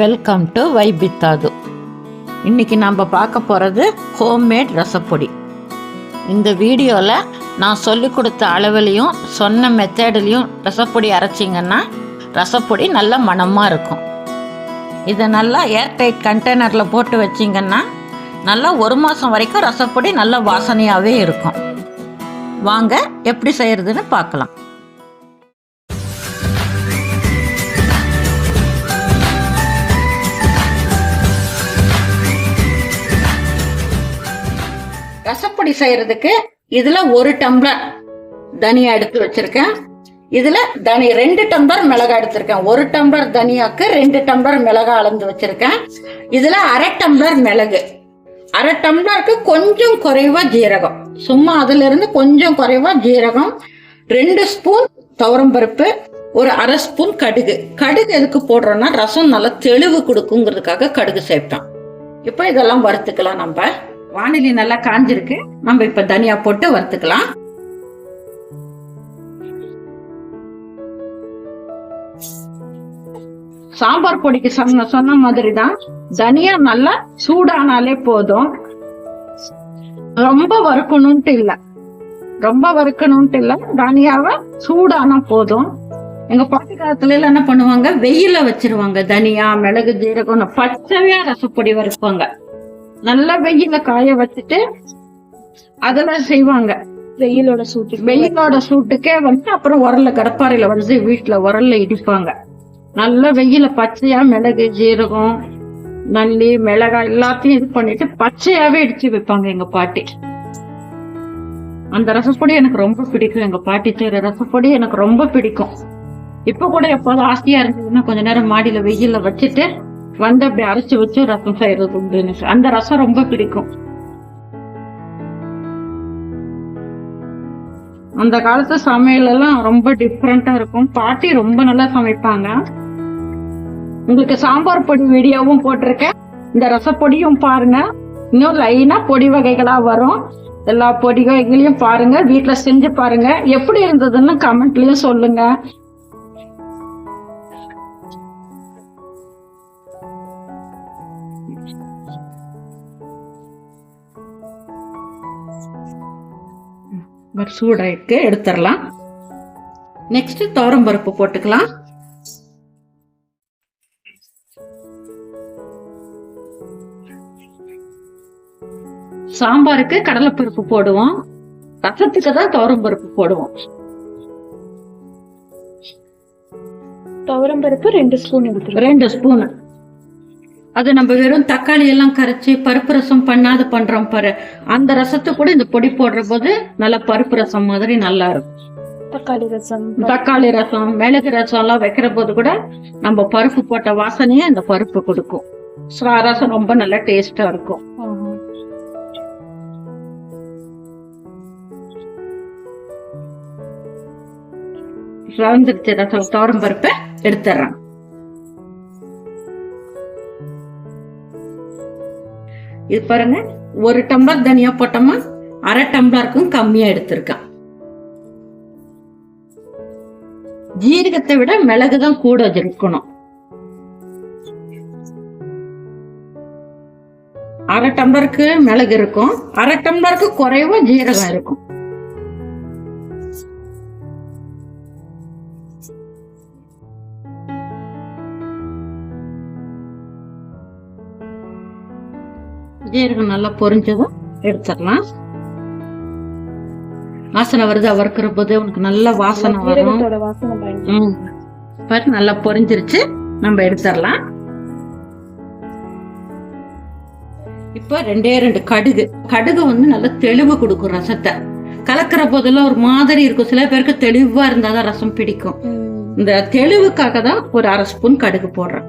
Welcome to வைபித்தாது இன்னைக்கு நம்ம பார்க்க போகிறது ஹோம்மேட் ரசப்பொடி. இந்த வீடியோவில் நான் சொல்லி கொடுத்த அளவுலையும் சொன்ன மெத்தேட்லேயும் ரசப்பொடி அரைச்சிங்கன்னா ரசப்பொடி நல்ல மணமாக இருக்கும். இதை நல்லா ஏர்டைட் கண்டெய்னரில் போட்டு வச்சிங்கன்னா நல்லா ஒரு மாதம் வரைக்கும் ரசப்பொடி நல்ல வாசனையாகவே இருக்கும். வாங்க எப்படி செய்கிறதுன்னு பார்க்கலாம். ரசப்பொடி செய்யறதுக்கு இதுல ஒரு டம்ளர் தனியா எடுத்து வச்சிருக்கேன். இதுல தனி ரெண்டு டம்ளர் மிளகாய் எடுத்திருக்கேன். ஒரு டம்ளர் தனியாக்கு ரெண்டு டம்ளர் மிளகாய் அளந்து வச்சிருக்கேன். இதுல அரை டம்ளர் மிளகு. அரை டம்ளருக்கு கொஞ்சம் குறைவா ஜீரகம். சும்மா அதுல இருந்து கொஞ்சம் குறைவா ஜீரகம். ரெண்டு ஸ்பூன் துவரம்பருப்பு ஒரு அரை ஸ்பூன் கடுகு. கடுகு எதுக்கு போடுறோம்னா ரசம் நல்லா தெளிவு கொடுக்குங்கிறதுக்காக கடுகு சேர்ப்பேன். இப்போ இதெல்லாம் வறுத்துக்கலாம் நம்ம. வானிலை நல்லா காஞ்சிருக்கு. நம்ம இப்ப தனியா போட்டு வறுத்துக்கலாம். சாம்பார் பொடிக்கு சொன்ன சொன்ன மாதிரி தான் தனியா நல்லா சூடானாலே போதும். ரொம்ப வறுக்கணும்ட்டு இல்ல. ரொம்ப வறுக்கணும்ட்டு இல்ல. தனியாவை சூடானா போதும். எங்க பாட்டி காலத்துல எல்லாம் என்ன பண்ணுவாங்க? வெயில வச்சிருவாங்க தனியா மிளகு ஜீரகம் பச்சையா ரசப்பொடி வறுப்பாங்க. நல்லா வெயில காய வச்சுட்டு அதெல்லாம் செய்வாங்க. வெயிலோட சூட்டு வெயிலோட சூட்டுக்கே வந்து அப்புறம் உரல்ல கடப்பாறையில வந்து வீட்டுல உரல்ல இடிப்பாங்க. நல்ல வெயில பச்சையா மிளகு ஜீரகம் நல்லி மிளகாய் எல்லாத்தையும் இது பண்ணிட்டு பச்சையாவே இடிச்சு வைப்பாங்க எங்க பாட்டி. அந்த ரசப்பொடி எனக்கு ரொம்ப பிடிக்கும். எங்க பாட்டி செய்யற ரசப்பொடி எனக்கு ரொம்ப பிடிக்கும். இப்ப கூட எப்போதும் ஆசையா இருந்ததுன்னா கொஞ்ச நேரம் மாடியில வெயில்ல வச்சுட்டு வந்து அப்படி அரைச்சு வச்சு ரசம் செய்யறது உண்டு அந்த ரசம் ரொம்ப பிடிக்கும். அந்த காலத்து சமையல் எல்லாம் ரொம்ப டிஃப்ரெண்டா இருக்கும். பாட்டி ரொம்ப நல்லா சமைப்பாங்க. உங்களுக்கு சாம்பார் பொடி வீடியோவும் போட்டிருக்கேன். இந்த ரசப்பொடியும் பாருங்க. இன்னும் லைனா பொடி வகைகளா வரும். எல்லா பொடி வகைகளையும் பாருங்க. வீட்டுல செஞ்சு பாருங்க. எப்படி இருந்ததுன்னு கமெண்ட்லயும் சொல்லுங்க. ஒரு சூடாயிருக்கு எடுத்துடலாம். நெக்ஸ்ட் துவரம் பருப்பு போட்டுக்கலாம். சாம்பாருக்கு கடலைப்பருப்பு போடுவோம். ரசத்துக்கு தான் துவரம் பருப்பு போடுவோம். துவரம் பருப்பு ரெண்டு ஸ்பூன் எடுத்துருவோம். ரெண்டு ஸ்பூன். அது நம்ம வெறும் தக்காளி எல்லாம் கரைச்சி பருப்பு ரசம் பண்ணாது பண்றோம் பாரு அந்த ரசத்தை கூட இந்த பொடி போடுற போது நல்ல பருப்பு ரசம் மாதிரி நல்லா இருக்கும் தக்காளி ரசம் தக்காளி ரசம் மிளகு ரசம் எல்லாம் வைக்கிற போது கூட நம்ம பருப்பு போட்ட வாசனையே அந்த பருப்பு கொடுக்கும் ரசம் ரொம்ப நல்ல டேஸ்டா இருக்கும். வந்துருச்சு ரசம் தோரம் பருப்பை எடுத்துடுறேன் இது பாருங்க. ஒரு டம்ளர் தனியா போட்டோமா அரை டம்ளருக்கும் கம்மியா எடுத்திருக்கேன் ஜீரகத்தை விட மிளகு தான் கூட இருக்கணும். அரை டம்ளருக்கு மிளகு இருக்கும். அரை டம்ளருக்கு குறைவா ஜீரகம் இருக்கும். ஜீரகம் நல்லா பொரிஞ்சதும் எடுத்துடலாம். வாசனை வருது? வறுக்கிற போது உனக்கு நல்ல வாசனை வரும். பாரு நல்லா பொரிஞ்சிருச்சு. நம்ம எடுத்துடலாம். இப்போ ரெண்டே ரெண்டு கடுகு. கடுகு வந்து நல்ல தெளிவு கொடுக்கும் ரசத்தை. கலக்கிற போதெல்லாம் ஒரு மாதிரி இருக்கும். சில பேருக்கு தெளிவா இருந்தாதான் ரசம் பிடிக்கும். இந்த தெளிவுக்காக தான் ஒரு அரை ஸ்பூன் கடுகு போடுறேன்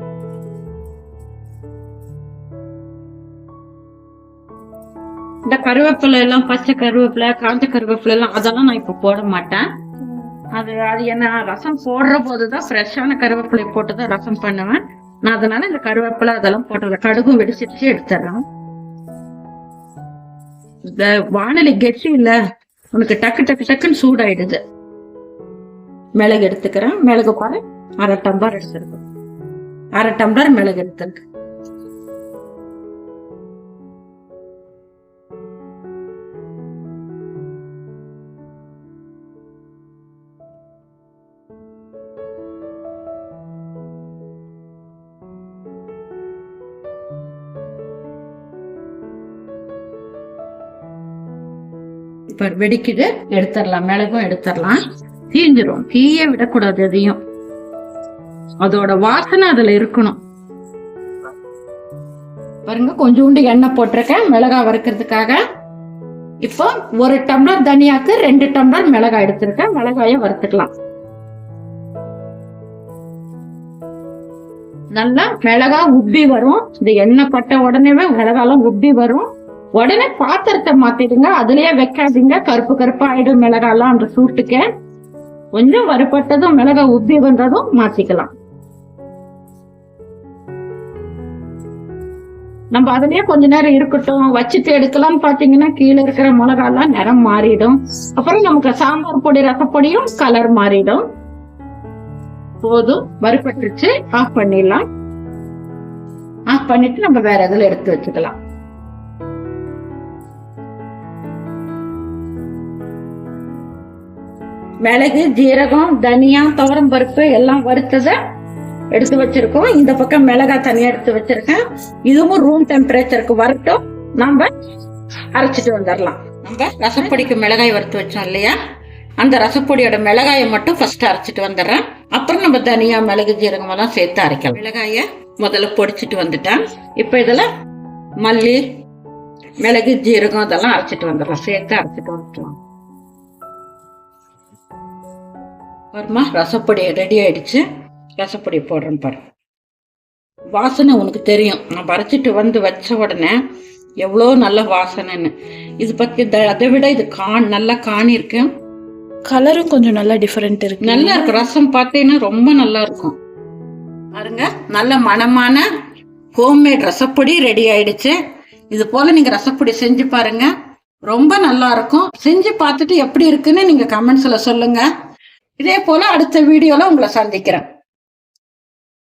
இந்த கருவேப்பிலை எல்லாம் பச்சை கருவேப்பிலை காஞ்ச கருவேப்பிலை எல்லாம் அதெல்லாம் நான் இப்ப போட மாட்டேன். அது அது என்ன ரசம் போடுற போதுதான் ஃப்ரெஷ்ஷான கருவேப்பிலை போட்டு தான் ரசம் பண்ணுவேன். நான் அதனால இந்த கருவேப்பிலை அதெல்லாம் போட்டு கடுகும் வெடிச்சிட்டு எடுத்துறேன் இந்த வானிலை கெட்டி இல்ல. உனக்கு டக்கு டக்கு டக்குன்னு சூடாயிடுது. மிளகு எடுத்துக்கிறேன். மிளகு பாரு அரை டம்ளர் எடுத்துருக்கேன். அரை டம்ளர் மிளகு எடுத்துருக்கு இப்போ வெடிக்குது எடுத்துடலாம். மிளகும் எடுத்துடலாம். தீஞ்சிரும். தீய விடக்கூடாது எதையும். அதோட வாசனை அதுல இருக்கணும். பாருங்க கொஞ்சோண்டு எண்ணெய் போட்டிருக்கேன் மிளகாய் வறுக்கிறதுக்காக. இப்போ ஒரு டம்ளர் தனியாக்கு ரெண்டு டம்ளர் மிளகாய் எடுத்திருக்கேன். மிளகாய வறுத்துக்கலாம். நல்லா மிளகா உப்பி வரும். இந்த எண்ணெய் பட்ட உடனேவே மிளகாலாம் உப்பி வரும். உடனே பாத்திரத்தை மாத்திடுங்க அதுலயே வைக்காதீங்க. கருப்பு கருப்பா ஆயிடும் மிளகாலாம் அந்த சூட்டுக்கு. கொஞ்சம் வறுபட்டதும் மிளகா உப்பி வந்ததும் மாத்திக்கலாம். நம்ம அதுலயே கொஞ்ச நேரம் இருக்கட்டும். வச்சுட்டு எடுக்கலாம்னு பாத்தீங்கன்னா கீழே இருக்கிற மிளகாலாம் நிறம் மாறிடும். அப்புறம் நமக்கு சாம்பார் பொடி ரசப்பொடியும் கலர் மாறிடும். போதும். வறுபட்டுச்சு ஆஃப் பண்ணிடலாம். ஆஃப் பண்ணிட்டு நம்ம வேற இதுல எடுத்து வச்சுக்கலாம். மிளகு ஜீரகம் தனியா துவரம் பருப்பு எல்லாம் வறுத்ததை எடுத்து வச்சிருக்கோம். இந்த பக்கம் மிளகாய் தனியா எடுத்து வச்சிருக்கேன். இதுவும் ரூம் டெம்பரேச்சருக்கு வரட்டும். நம்ம அரைச்சிட்டு வந்துடலாம். நம்ம ரசப்பொடிக்கு மிளகாய் வறுத்து வச்சோம் இல்லையா? அந்த ரசப்பொடியோட மிளகாயை மட்டும் ஃபர்ஸ்ட் அரைச்சிட்டு வந்துடுறேன். அப்புறம் நம்ம தனியா மிளகு ஜீரகம் எல்லாம் சேர்த்து அரைக்கலாம். மிளகாய முதல்ல பொடிச்சிட்டு வந்துட்டேன். இப்போ இதில் மல்லி மிளகு ஜீரகம் இதெல்லாம் அரைச்சிட்டு வந்துடலாம். சேர்த்து அரைச்சிட்டு வந்துடலாம். வருமா ரசப்பொடி ரெடி ஆயிடுச்சு. ரசப்பொடி போடுறேன் பாரு. வாசனை உனக்கு தெரியும். நான் பறிச்சிட்டு வந்து வச்ச உடனே எவ்வளோ நல்ல வாசனைன்னு. இது பத்தி த- அதை விட இது கான் நல்லா காணி இருக்கு. கலரும் கொஞ்சம் நல்லா டிஃபரெண்ட் இருக்கு. நல்லா இருக்கு. ரசம் பார்த்தீங்கன்னா ரொம்ப நல்லா இருக்கும். பாருங்க நல்ல மணமான ஹோம்மேட் ரசப்பொடி ரெடி ஆயிடுச்சு. இது போல நீங்க ரசப்பொடி செஞ்சு பாருங்க. ரொம்ப நல்லா இருக்கும். செஞ்சு பார்த்துட்டு எப்படி இருக்குன்னு நீங்க கமெண்ட்ஸ்ல சொல்லுங்க. இதே போல அடுத்த வீடியோல உங்களை சந்திக்கிறேன்.